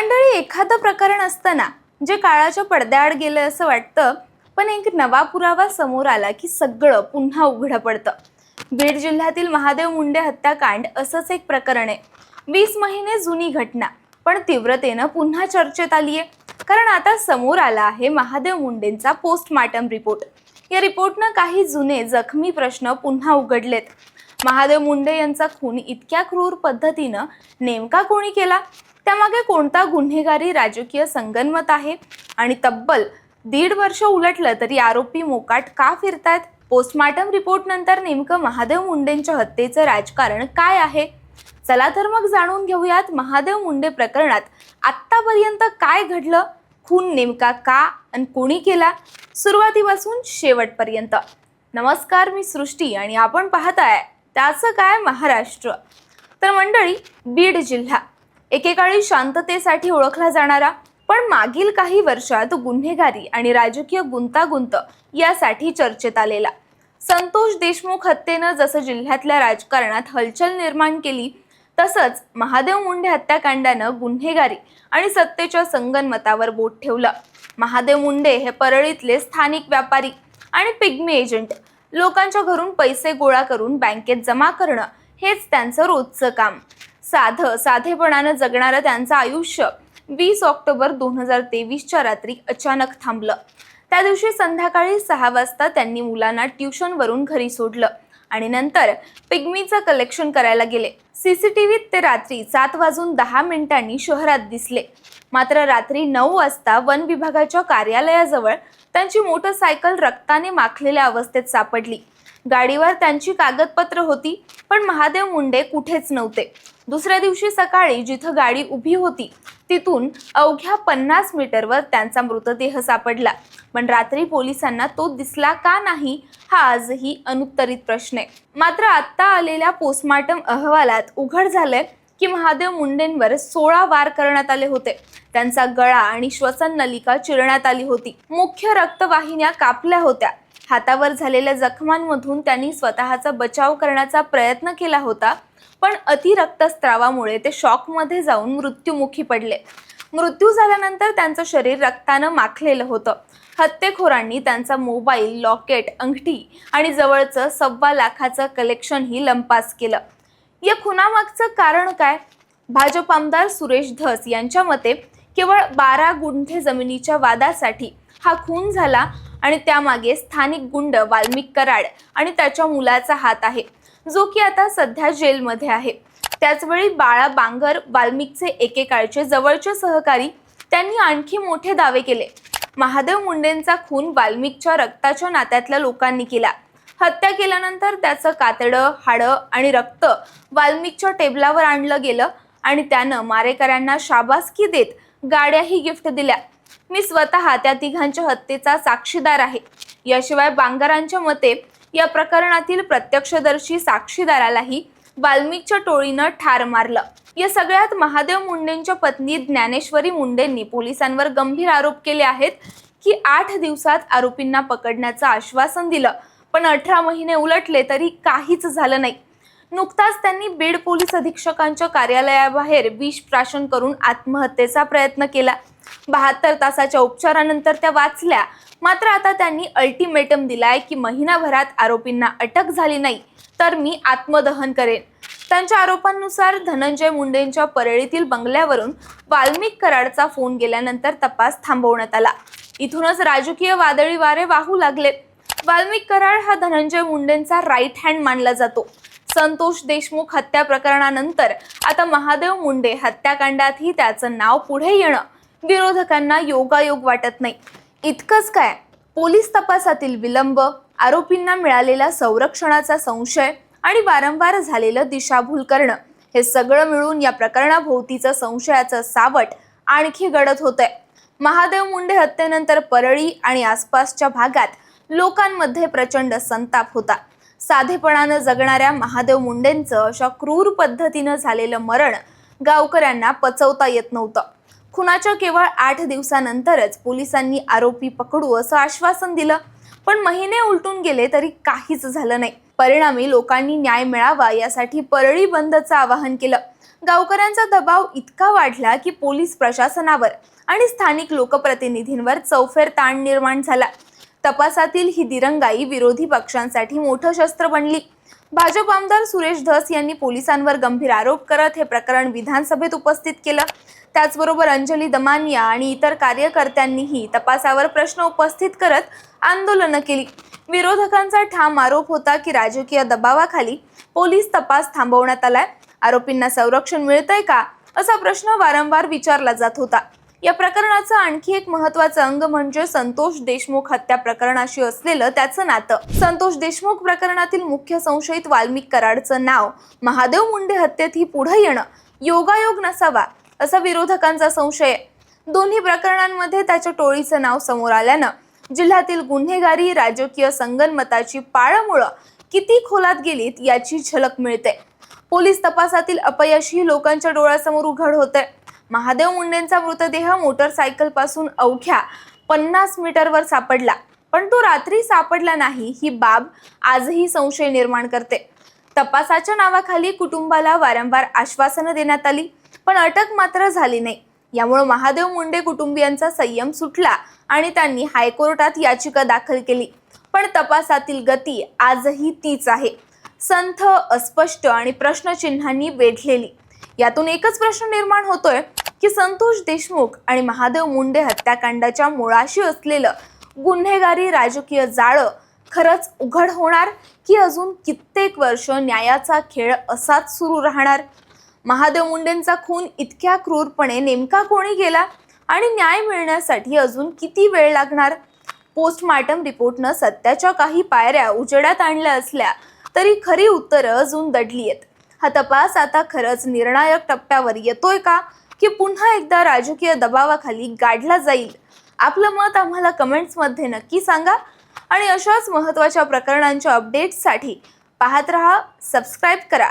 मंडळी एखादं प्रकरण असताना जे काळाच्या पडद्याआड गेलं असं वाटतं पण एक नवा पुरावा समोर आला की सगळं पुन्हा उघडं पडतं. बीड जिल्ह्यातील महादेव मुंडे हत्याकांड असंच एक प्रकरण आहे. वीस महिने जुनी घटना पण तीव्रतेनं पुन्हा चर्चेत आली आहे. कारण आता समोर आला आहे महादेव मुंडेंचा पोस्टमार्टम रिपोर्ट. या रिपोर्टनं काही जुने जखमी प्रश्न पुन्हा उघडलेत. महादेव मुंडे यांचा खून इतक्या क्रूर पद्धतीनं नेमका कोणी केला? त्यामागे कोणता गुन्हेगारी राजकीय संगनमत आहे? आणि तब्बल दीड वर्ष उलटलं तरी आरोपी मोकाट का फिरतायत? पोस्टमार्टम रिपोर्ट नंतर नेमकं महादेव मुंडेंच्या हत्येचं राजकारण काय आहे? चला तर मग जाणून घेऊयात महादेव मुंडे प्रकरणात आत्तापर्यंत काय घडलं? खून नेमका का आणि कोणी केला? सुरुवातीपासून शेवटपर्यंत. नमस्कार मी सृष्टी आणि आपण पाहताय त्याचं काय महाराष्ट्र? तर मंडळी बीड जिल्हा. एकेकाळी शांततेसाठी ओळखला जाणारा पण मागील काही वर्षात गुन्हेगारी आणि राजकीय गुंतागुंत यासाठी चर्चेत आलेला. संतोष देशमुख हत्येनं जसं जिल्ह्यातल्या राजकारणात हलचल निर्माण केली तसंच महादेव मुंडे हत्याकांडानं गुन्हेगारी आणि सत्तेच्या संगनमतावर बोट ठेवलं. महादेव मुंडे हे परळीतले स्थानिक व्यापारी आणि पिग्मी एजंट. लोकांच्या घरून पैसे गोळा करून बँकेत जमा करणं हेच त्यांचं रोजचं काम. साधं साधेपणानं जगणारं त्यांचं आयुष्य वीस ऑक्टोबर दोन हजार तेवीसच्या रात्री अचानक थांबलं. त्या दिवशी संध्याकाळी सहा वाजता त्यांनी मुलांना ट्युशनवरून घरी सोडलं. आणि नंतर पिग्मीचं कलेक्शन करायला गेले. सीसीटीव्हीत ते रात्री सात वाजून दहा मिनिटांनी शहरात दिसले. मात्र रात्री नऊ वाजता वन विभागाच्या कार्यालयाजवळ त्यांची मोटरसायकल रक्ताने माखलेल्या अवस्थेत सापडली. गाडीवर त्यांची कागदपत्र होती पण महादेव मुंडे कुठेच नव्हते. दुसऱ्या दिवशी सकाळी जिथं गाडी उभी होती तिथून अवघ्या पन्नास मीटरवर त्यांचा मृतदेह सापडला. पण रात्री पोलिसांना तो दिसला का नाही हा आजही अनुत्तरित प्रश्न आहे. मात्र आत्ता आलेल्या पोस्टमार्टम अहवालात उघड झालंय की महादेव मुंडेंवर सोळा वार करण्यात आले होते. त्यांचा गळा आणि श्वसन नलिका चिरण्यात आली होती. मुख्य रक्तवाहिन्या कापल्या होत्या. हातावर झालेल्या जखमांमधून त्यांनी स्वतःचा बचाव करण्याचा प्रयत्न केला होता पण अतिरक्तस्त्रावामुळे ते शॉकमध्ये जाऊन मृत्युमुखी पडले. मृत्यू झाल्यानंतर त्यांचं शरीर रक्तानं माखलेलं होतं. हत्येखोरांनी त्यांचा मोबाईल लॉकेट अंगठी आणि जवळचं सव्वा लाखाचं कलेक्शनही लंपास केलं. या खुनामागचं कारण काय? भाजप आमदार सुरेश धस यांच्या मते केवळ बारा गुंठे जमिनीच्या वादासाठी हा खून झाला आणि त्यामागे स्थानिक गुंड वाल्मिक कराड आणि त्याच्या मुलाचा हात आहे जो की आता सध्या जेलमध्ये आहे. त्याचवेळी बाळा बांगर वाल्मिकचे एकेकाळचे जवळचे सहकारी त्यांनी आणखी मोठे दावे केले. महादेव मुंडेंचा खून वाल्मिकच्या रक्ताच्या नात्यातल्या लोकांनी केला. हत्या केल्यानंतर त्याचं कातडं हाडं आणि रक्त वाल्मिकच्या टेबलावर आणलं गेलं आणि त्यानं मारेकऱ्यांना शाबासकी देत गाड्याही गिफ्ट दिल्या. मी स्वतः त्या तिघांच्या हत्येचा साक्षीदार आहे. याशिवाय बांगरांच्या मते या प्रकरणातील प्रत्यक्षदर्शी साक्षीदारालाही वाल्मिकच्या टोळीनं ठार मारलं. या सगळ्यात महादेव मुंडेंच्या पत्नी ज्ञानेश्वरी मुंडेंनी पोलिसांवर गंभीर आरोप केले आहेत की आठ दिवसात आरोपींना पकडण्याचं आश्वासन दिलं. पण अठरा महिने उलटले तरी काहीच झालं नाही. नुकताच त्यांनी बीड पोलीस अधीक्षकांच्या कार्यालयाबाहेर विष प्राशन करून आत्महत्येचा प्रयत्न केला. बहात्तर तासाच्या उपचारानंतर त्या वाचल्या. मात्र आता त्यांनी अल्टिमेटम दिलाय की महिनाभरात आरोपींना अटक झाली नाही तर मी आत्मदहन करेन. त्यांच्या आरोपांनुसार धनंजय मुंडेंच्या परळीतील बंगल्यावरून वाल्मिक कराडचा फोन गेल्यानंतर तपास थांबवण्यात आला. इथूनच राजकीय वादळी वारे वाहू लागले. वाल्मिक कराड हा धनंजय मुंडेंचा राईट हँड मानला जातो. संतोष देशमुख हत्या प्रकरणानंतर आता महादेव मुंडे हत्याकांडातही त्याचं नाव पुढे येणं विरोधकांना योगायोग वाटत नाही. इतकंच काय? पोलीस तपासातील विलंब आरोपींना मिळालेला संरक्षणाचा संशय आणि वारंवार झालेलं दिशाभूल करणं हे सगळं मिळून या प्रकरणाभोवतीचं संशयाचं सावट आणखी गडद आहे महादेव मुंडे हत्येनंतर परळी आणि आसपासच्या भागात लोकांमध्ये प्रचंड संताप होता. साधेपणानं जगणाऱ्या महादेव मुंडेंचं अशा क्रूर पद्धतीनं झालेलं मरण गावकऱ्यांना पचवता येत नव्हतं. खुनाच्या केवळ आठ दिवसानंतरच पोलिसांनी आरोपी पकडू असं आश्वासन दिलं. पण महिने उलटून गेले तरी काहीच झालं नाही. परिणामी लोकांनी न्याय मिळावा यासाठी परळी बंदचं आवाहन केलं. गावकऱ्यांचा दबाव इतका वाढला की पोलीस प्रशासनावर आणि स्थानिक लोकप्रतिनिधींवर चौफेर ताण निर्माण झाला. तपासातील ही दिरंगाई विरोधी पक्षांसाठी मोठं शस्त्र बनली. भाजप आमदार सुरेश धस यांनी पोलिसांवर गंभीर आरोप करत हे प्रकरण विधानसभेत उपस्थित केलं. त्याचबरोबर अंजली दमानिया आणि इतर कार्यकर्त्यांनीही तपासावर प्रश्न उपस्थित करत आंदोलनं केली. विरोधकांचा ठाम आरोप होता की राजकीय दबावाखाली पोलीस तपास थांबवण्यात आलाय. आरोपींना संरक्षण मिळतंय का? असा प्रश्न वारंवार विचारला जात होता. या प्रकरणाचं आणखी एक महत्वाचं अंग म्हणजे संतोष देशमुख हत्या प्रकरणाशी असलेलं त्याचं नातं. संतोष देशमुख प्रकरणातील मुख्य संशयित वाल्मिक कराडचं नाव महादेव मुंडे हत्येत ही पुढे येणं योगायोग नसावा असा विरोधकांचा संशय. दोन्ही प्रकरणांमध्ये त्याच्या टोळीचं नाव समोर आल्यानं जिल्ह्यातील गुन्हेगारी राजकीय संगनमताची पाळमुळं किती खोलात गेलीत याची झलक मिळते. पोलीस तपासातील अपयशही लोकांच्या डोळ्यासमोर उघड होते महादेव मुंडेंचा मृतदेह मोटरसायकलपासून अवघ्या पन्नास मीटरवर सापडला. पण तो रात्री सापडला नाही ही बाब आजही संशय निर्माण करते. तपासाच्या नावाखाली कुटुंबाला वारंवार आश्वासनं देण्यात आली. पण अटक मात्र झाली नाही. यामुळे महादेव मुंडे कुटुंबियांचा संयम सुटला आणि त्यांनी हायकोर्टात याचिका दाखल केली. पण तपासातील गती आजही तीच आहे. संथ अस्पष्ट आणि प्रश्नचिन्हांनी वेढलेली. यातून एकच प्रश्न निर्माण होतोय की संतोष देशमुख आणि महादेव मुंडे हत्याकांडाच्या मुळाशी असलेलं गुन्हेगारी राजकीय जाळं खरंच उघड होणार की अजून कित्येक वर्ष न्यायाचा खेळ असाच सुरू राहणार? महादेव मुंडेंचा खून इतक्या क्रूरपणे नेमका कोणी केला आणि न्याय मिळण्यासाठी अजून किती वेळ लागणार? पोस्टमार्टम रिपोर्टनं सत्याच्या काही पायऱ्या उजेडात आणल्या असल्या तरी खरी उत्तरं अजून दडली आहेत. हा तपास आता खरंच निर्णायक टप्प्यावर येतोय का? की पुन्हा एकदा राजकीय दबावाखाली गाडला जाईल? आपलं मत आम्हाला कमेंट्समध्ये नक्की सांगा. आणि अशाच महत्त्वाच्या प्रकरणांच्या अपडेट्ससाठी पाहत रहा सबस्क्राईब करा.